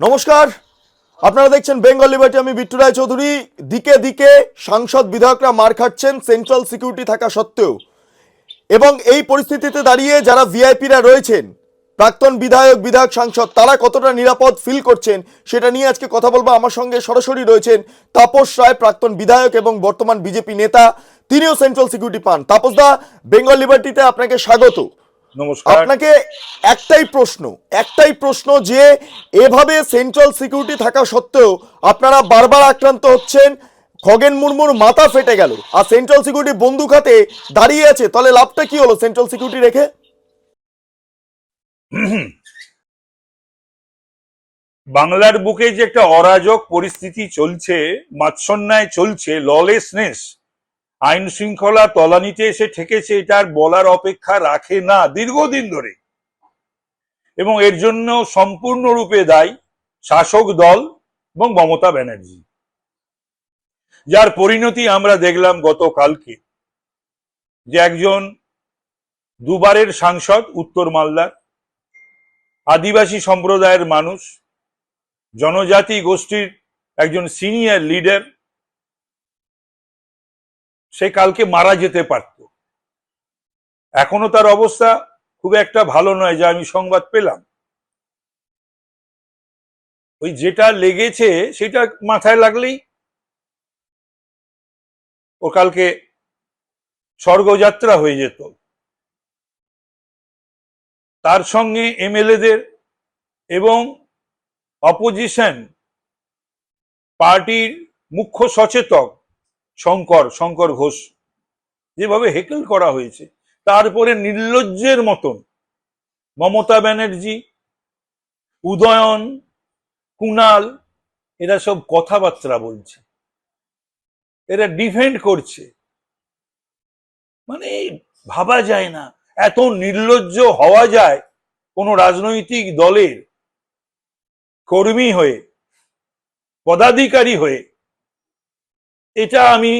নমস্কার। আপনারা দেখছেন বেঙ্গল লিবার্টি, আমি বিট্টু রায় চৌধুরী দিকে দিকে সাংসদ বিধায়করা মার খাচ্ছেন, সেন্ট্রাল সিকিউরিটি থাকা সত্ত্বেও। এবং এই পরিস্থিতিতে দাঁড়িয়ে যারা ভিআইপিরা রয়েছেন, প্রাক্তন বিধায়ক বিধায়ক সাংসদ, তারা কতটা নিরাপদ ফিল করছেন, সেটা নিয়ে আজকে কথা বলব। আমার সঙ্গে সরাসরি রয়েছেন তাপস রায়, প্রাক্তন বিধায়ক এবং বর্তমান বিজেপি নেতা। তিনিও সেন্ট্রাল সিকিউরিটি পান। তাপস দা, বেঙ্গল লিবার্টিতে আপনাকে স্বাগত। নমস্কার। আপনাকে একটাই প্রশ্ন একটাই প্রশ্ন যে এভাবে সেন্ট্রাল সিকিউরিটি থাকা সত্ত্বেও আপনারা বারবার আক্রান্ত হচ্ছেন খগেন মুর্মুর মাথা ফেটে গেল আর সেন্ট্রাল সিকিউরিটি বন্দুক হাতে দাঁড়িয়ে আছে তাহলে লাভটা কি হলো সেন্ট্রাল সিকিউরিটি রেখে? বাংলার বুকে যে একটা অরাজক পরিস্থিতি চলছে মাৎসন্যায় চলছে ললেসনেস আইন শৃঙ্খলা তলানিতে এসে ঠেকেছে এটার বলার অপেক্ষা রাখে না দীর্ঘদিন ধরে। এবং এর জন্য সম্পূর্ণরূপে দায়ী শাসক দল এবং মমতা ব্যানার্জি। যার পরিণতি আমরা দেখলাম গতকালকে, যে একজন দুবারের সাংসদ, উত্তর মালদার, আদিবাসী সম্প্রদায়ের মানুষ, জনজাতি গোষ্ঠীর একজন সিনিয়র লিডার সে কালকে মারা যেতে পারত। এখনও তার অবস্থা খুব একটা ভালো নয় যা আমি সংবাদ পেলাম। ওই যেটা লেগেছে সেটা মাথায় লাগলেই ও কালকে স্বর্গযাত্রা হয়ে যেত। তার সঙ্গে এমএলএদের এবং অপোজিশন পার্টির মুখ্য সচেতক শঙ্কর শঙ্কর ঘোষ, যেভাবে হেকেল করা হয়েছে, তারপরে নির্লজ্জের মতন মমতা ব্যানার্জি, উদয়ন, কুনাল, এরা সব কথাবার্তা বলছে। এরা ডিফেন্ড করছে। মানে ভাবা যায় না, এত নির্লজ্জ হওয়া যায় কোনো রাজনৈতিক দলের কর্মী হয়ে, পদাধিকারী হয়ে এটা আমি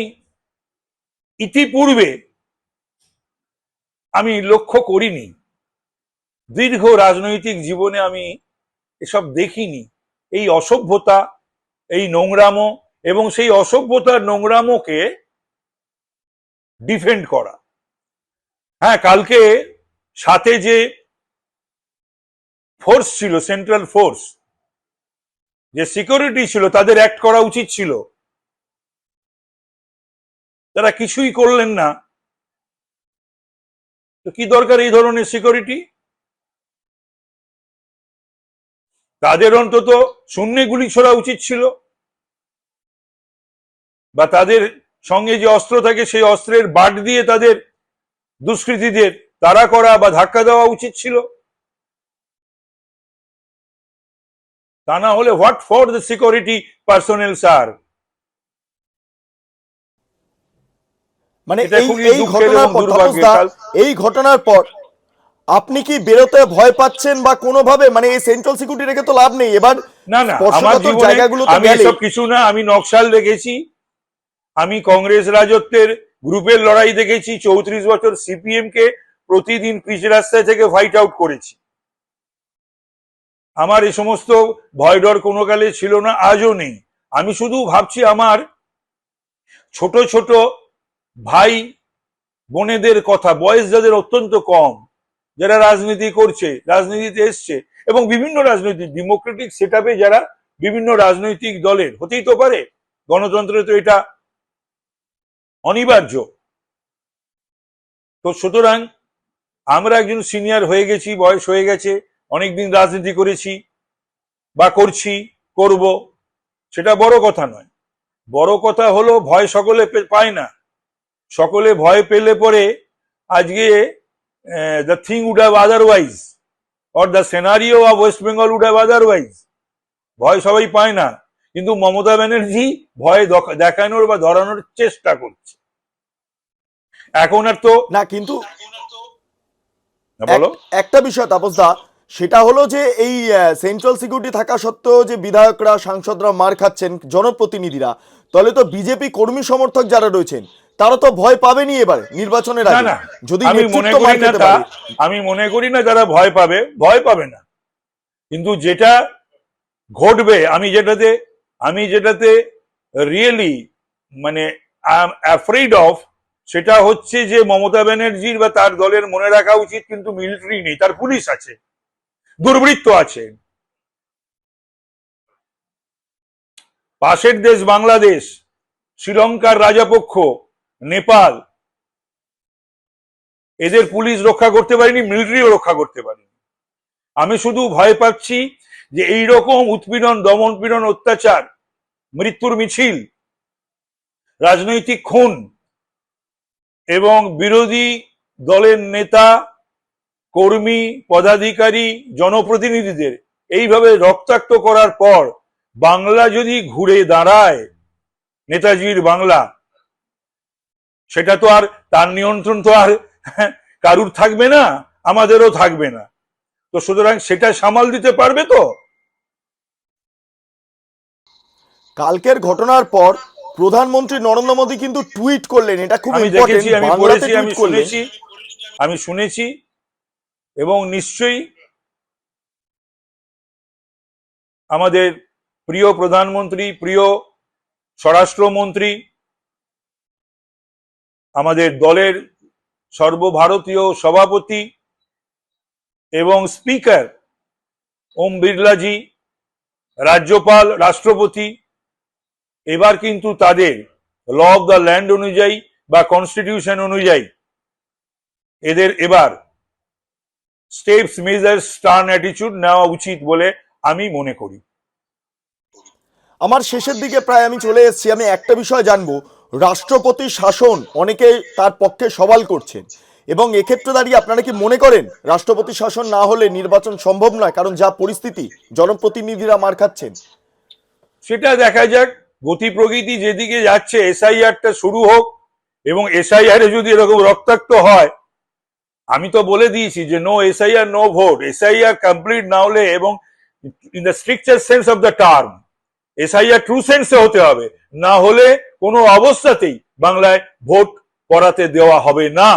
ইতিপূর্বে আমি লক্ষ্য করিনি। দীর্ঘ রাজনৈতিক জীবনে আমি এসব দেখিনি। এই অসভ্যতা, এই নোংরামো এবং সেই অসভ্যতার নোংরামোকে ডিফেন্ড করা। হ্যাঁ কালকে সাথে যে ফোর্স ছিল সেন্ট্রাল ফোর্স যে সিকিউরিটি ছিল, তাদের অ্যাক্ট করা উচিত ছিল। তারা কিছুই করলেন না। তো কি দরকার এই ধরনের সিকিউরিটি তাদের অন্তত শূন্যে গুলি ছোড়া উচিত ছিল। বা তাদের সঙ্গে যে অস্ত্র থাকে, সেই অস্ত্রের বাট দিয়ে তাদের দুষ্কৃতীদের তাড়া করা বা ধাক্কা দেওয়া উচিত ছিল। তা না হলে what for the security personnel sir মানে এই এই ঘটনার পর। এই ঘটনার পর আপনি কি বেরোতে ভয় পাচ্ছেন বা কোনোভাবে? মানে এই সেন্ট্রাল সিকিউরিটি রেখে তো লাভ নেই। এবার না না আমার জায়গাগুলোতে আমি এসব কিছু না আমি নকশাল দেখেছি। আমি কংগ্রেস রাজত্বের গ্রুপের লড়াই দেখেছি। চৌত্রিশ বছর সিপিএম কে প্রতিদিন পিচ রাস্তায় থেকে ফাইট আউট করেছি। আমার এই সমস্ত ভয় ডর কোনো কালে ছিল না আজও নেই। আমি শুধু ভাবছি আমার ছোট ছোট ভাই, বোনেদের কথা বয়স যাদের অত্যন্ত কম, যারা রাজনীতি করছে, রাজনীতিতে এসছে, এবং বিভিন্ন রাজনৈতিক ডেমোক্রেটিক সেট যারা বিভিন্ন রাজনৈতিক দলের, হতেই তো পারে, গণতন্ত্রে তো এটা অনিবার্য। তো সুতরাং, আমরা একজন সিনিয়র হয়ে গেছি, বয়স হয়ে গেছে, অনেকদিন রাজনীতি করেছি, বা করছি, করব, সেটা বড় কথা নয়। বড় কথা হলো, ভয় সকলে পায় না। সকলে ভয় পেলে পরে আজকে the thing would have otherwise or the scenario of West Bengal would have otherwise ভয় সবাই পায় না কিন্তু মমতা ব্যানার্জি ভয় দেখানোর বা ধরানোর চেষ্টা করছে। এখন আর তো না কিন্তু বলো। একটা বিষয় তাপস দা সেটা হলো যে এই সেন্ট্রাল সিকিউরিটি থাকা সত্ত্বেও যে বিধায়করা সাংসদরা মার খাচ্ছেন জনপ্রতিনিধিরা তাহলে তো বিজেপি কর্মী সমর্থক যারা রয়েছেন তারা তো ভয় পাবেনি এবার নির্বাচনের আগে যদি আমি মনে করি না আমি মনে করি না যারা ভয় পাবে ভয় পাবে না। কিন্তু যেটা ঘটবে আমি যেটাতে আমি যেটাতে রিয়েলি মানে আই এম অ্যাফ্রেড অফ সেটা হচ্ছে যে মমতা ব্যানার্জির বা তার দলের মনে রাখা উচিত কিন্তু মিলিটারি নেই তার পুলিশ আছে দুর্বৃত্ত আছে। পাশের দেশ বাংলাদেশ শ্রীলঙ্কার রাজাপক্ষ নেপাল। এদের পুলিশ রক্ষা করতে পারেনি, মিলিটারিও রক্ষা করতে পারেনি। আমি শুধু ভয় পাচ্ছি যে এই রকম উৎপীড়ন দমন পীড়ন অত্যাচার, মৃত্যুর মিছিল, রাজনৈতিক খুন এবং বিরোধী দলের নেতা, কর্মী, পদাধিকারী, জনপ্রতিনিধিদের এইভাবে রক্তাক্ত করার পর বাংলা যদি ঘুরে দাঁড়ায়, নেতাজির বাংলা সেটা তো আর তার নিয়ন্ত্রণ তো আর কারুর থাকবে না আমাদেরও থাকবে না। তো সুতরাং সেটা সামাল দিতে পারবে তো? কালকের ঘটনার পর প্রধানমন্ত্রী নরেন্দ্র মোদী কিন্তু টুইট করলেন এটা খুব আমি দেখেছি আমি পড়েছি আমি শুনেছি আমি শুনেছি এবং নিশ্চয়ই আমাদের প্রিয় প্রধানমন্ত্রী প্রিয় স্বরাষ্ট্রমন্ত্রী আমাদের দলের সর্বভারতীয় সভাপতি এবং স্পিকার ওম বিড়লাজি রাজ্যপাল, রাষ্ট্রপতি, এবার কিন্তু তাদের ল অফ দ্য ল্যান্ড অনুযায়ী বা কনস্টিটিউশন অনুযায়ী এদের এবার স্টেপস, মেজার্স স্টার্ন অ্যাটিচিউড নেওয়া উচিত বলে আমি মনে করি। আমার শেষের দিকে প্রায় আমি চলে এসেছি, আমি একটা বিষয় জানব। রাষ্ট্রপতি শাসন অনেকে তার পক্ষে সওয়াল করছেন। এবং এক্ষেত্রে দাঁড়িয়ে আপনারা কি মনে করেন, রাষ্ট্রপতি শাসন না হলে নির্বাচন সম্ভব নয়? কারণ যা পরিস্থিতি, জনপ্রতিনিধিরা মার খাচ্ছেন। সেটা দেখা যাক। গতি প্রকৃতি যেদিকে যাচ্ছে, এসআইআরটা শুরু হোক এবং এসআইআর এ যদি এরকম রক্তাক্ত হয়, আমি তো বলে দিয়েছি যে no SIR no vote SIR complete না হলে এবং in the stricter sense of the term SIR true সেন্সে হতে হবে। না হলে কোনো অবস্থাতেই বাংলায় ভোট করাতে দেওয়া হবে না।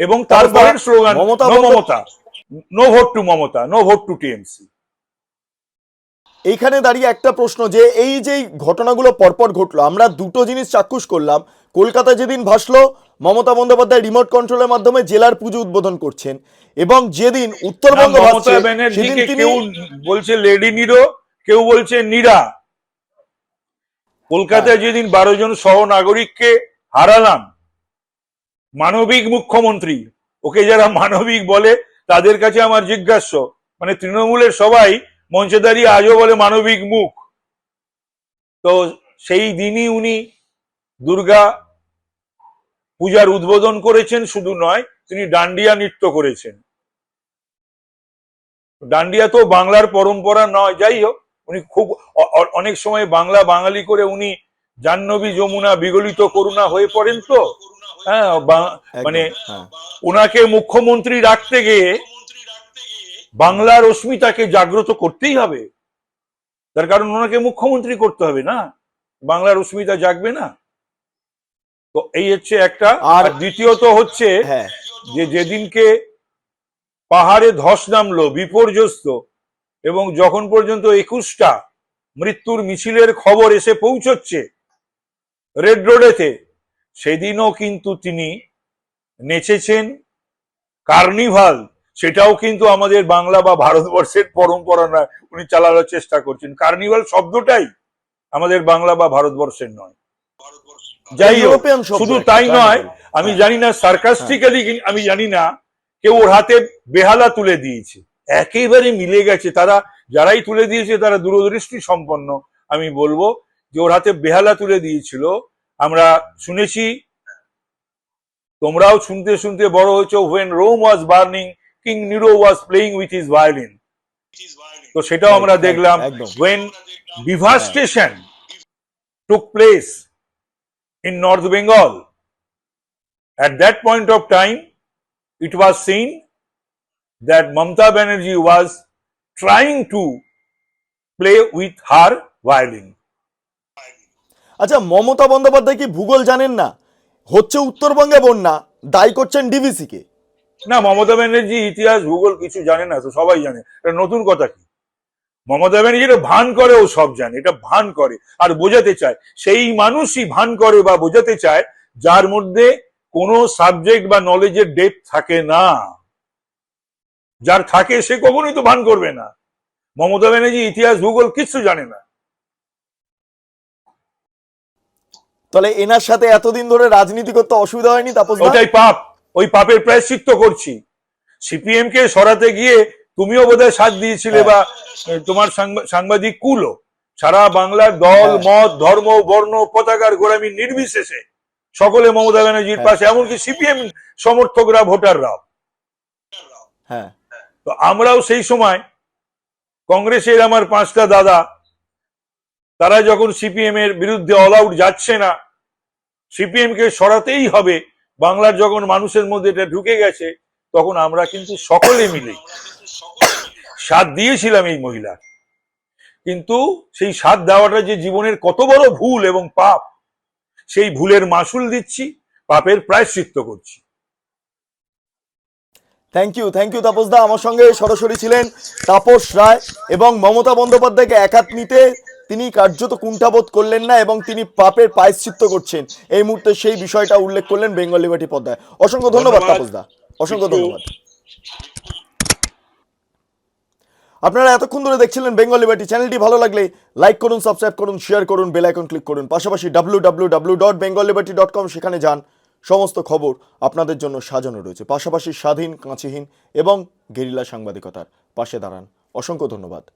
এবং তারপরের slogan Mamata no vote to Mamata no vote to TMC এইখানে দাঁড়িয়ে একটা প্রশ্ন যে এই যে ঘটনাগুলো পরপর ঘটলো আমরা দুটো জিনিস চাক্ষুষ করলাম। কলকাতা যেদিন ভাসলো মমতা বন্দ্যোপাধ্যায় রিমোট কন্ট্রোলের মাধ্যমে জেলার পুজো উদ্বোধন করছেন। এবং যেদিন উত্তরবঙ্গ ভাসছে সেদিন তিনি বলছে লেডি নিরো কেউ বলছে নীরা। কলকাতায় যেদিন বারো জন সহ নাগরিককে হারালাম মানবিক মুখ্যমন্ত্রী ওকে যারা মানবিক বলে তাদের কাছে আমার জিজ্ঞাস্য মানে তৃণমূলের সবাই মঞ্চে দাঁড়িয়ে আজও বলে মানবিক মুখ। তো সেই দিনই উনি দুর্গা পূজার উদ্বোধন করেছেন শুধু নয় তিনি ডান্ডিয়া নৃত্য করেছেন। ডান্ডিয়া তো বাংলার পরম্পরা নয় যাই হোক। উনি খুব অনেক সময় বাংলা বাঙালি করে উনি জাহ্নবী যমুনা বিগলিত করুণা হয়ে পড়েন তো? হ্যাঁ মানে হ্যাঁ। ওনাকে মুখ্যমন্ত্রী রাখতে গিয়ে বাংলার অস্মিতাকে জাগ্রত করতেই হবে। তার কারণ ওনাকে মুখ্যমন্ত্রী করতে হবে না? বাংলার অস্মিতা জাগবে না? তো এই হচ্ছে একটা। আর আর- দ্বিতীয়ত হচ্ছে হ্যাঁ। যে যেদিনকে পাহাড়ে ধস নামলো বিপর্যস্ত এবং যখন পর্যন্ত একুশটা মৃত্যুর মিছিলের খবর এসে পৌঁছচ্ছে রেড রোডেতে সেদিনও কিন্তু তিনি নেচেছেন কার্নিভাল। সেটাও কিন্তু আমাদের বাংলা বা ভারতবর্ষের পরম্পরা নয় উনি চালানোর চেষ্টা করছেন। কার্নিভাল শব্দটাই আমাদের বাংলা বা ভারতবর্ষের নয়। যাই হোক শুধু তাই নয় আমি জানি না সার্কাস্টিক্যালি আমি জানি না কেউ ওর হাতে বেহালা তুলে দিয়েছে। একেবারে মিলে গেছে। তারা যারাই তুলে দিয়েছে তারা দূরদৃষ্টি সম্পন্ন। আমি বলব যে ওর হাতে বেহালা তুলে দিয়েছিল। আমরা শুনেছি তোমরাও শুনতে শুনতে বড় হয়েছো when Rome was burning king Nero was playing with his violin তো সেটাও আমরা দেখলাম। when devastation took place in North Bengal. At that point of time, it was seen that Mamta Banerjee was trying to play with her violin. আচ্ছা মমতা বন্দ্যোপাধ্যায় কি ভূগোল জানেন না? হচ্ছে উত্তরবঙ্গে বন্যা দায়ী করছেন ডিভিসি কে। না মমতা ব্যানার্জি ইতিহাস ভূগোল কিছু জানে না তো সবাই জানে। এটা নতুন কথা কি? মমতা ব্যানার্জি এটা ভান করে ও সব জানে এটা ভান করে আর বোঝাতে চায়। সেই মানুষই ভান করে বা বোঝাতে চায় যার মধ্যে কোনো সাবজেক্ট বা নলেজের ডেপ থাকে না। যার থাকে সে কখনোই তো ভান করবে না। মমতা ব্যানার্জি ইতিহাস ভূগোল কিচ্ছু জানে না। তাহলে এনার সাথে এতদিন ধরে রাজনীতি করতে অসুবিধা হয়নি তাপস ওটাই পাপ। ওই পাপের প্রায়শ্চিত্ত করছি। সিপিএম কে সরাতে গিয়ে তুমিও বোধহয় সাথ দিয়েছিলে। বা তোমার সাংবা- সাংবাদিক কুলো সারা বাংলার দল হ্যাঁ। মত ধর্ম বর্ণ পতাকার গোড়ামি নির্বিশেষে সকলে মমতা ব্যানার্জির হ্যাঁ। পাশে এমনকি সিপিএম সমর্থকরা ভোটাররাও। হ্যাঁ। তো আমরাও সেই সময় কংগ্রেসের আমার পাঁচটা দাদা, তারা যখন সিপিএম এর বিরুদ্ধে অল আউট যাচ্ছে না, সিপিএম কে সরাতেই হবে, বাংলার যখন মানুষের মধ্যে এটা ঢুকে গেছে, তখন আমরা কিন্তু সকলে মিলে সাথ দিয়েছিলাম এই মহিলার। কিন্তু সেই সাথ দেওয়াটা যে জীবনের কত বড় ভুল এবং পাপ, সেই ভুলের মাসুল দিচ্ছি, পাপের প্রায়শ্চিত্ত করছি। Thank you thank you Tapas da. আমার সঙ্গে সরাসরি ছিলেন তাপস রায় এবং মমতা বন্দ্যোপাধ্যায়কে একাত নিতে তিনি কার্যত কুণ্ঠাবোধ করলেন না এবং তিনি পাপের পায়শ্চিত্ত করছেন। এই মুহূর্তে সেই বিষয়টা উল্লেখ করলেন বেঙ্গল লিবার্টি পদ্মায় অসংখ্য ধন্যবাদ। তাপস দা। অসংখ্য ধন্যবাদ। আপনারা এতক্ষণ ধরে দেখছিলেন বেঙ্গল লিবার্টি। চ্যানেলটি ভালো লাগলে লাইক করুন সাবস্ক্রাইব করুন শেয়ার করুন বেল আইকন ক্লিক করুন। পাশাপাশি W W W dot Bengal liberty dot com সেখানে যান। সমস্ত খবর আপনাদের জন্য সাজানো রয়েছে। পাশাপাশি স্বাধীন, কাঁচিহীন এবং গেরিলা সাংবাদিকতার। পাশে দাঁড়ান। অসংখ্য ধন্যবাদ।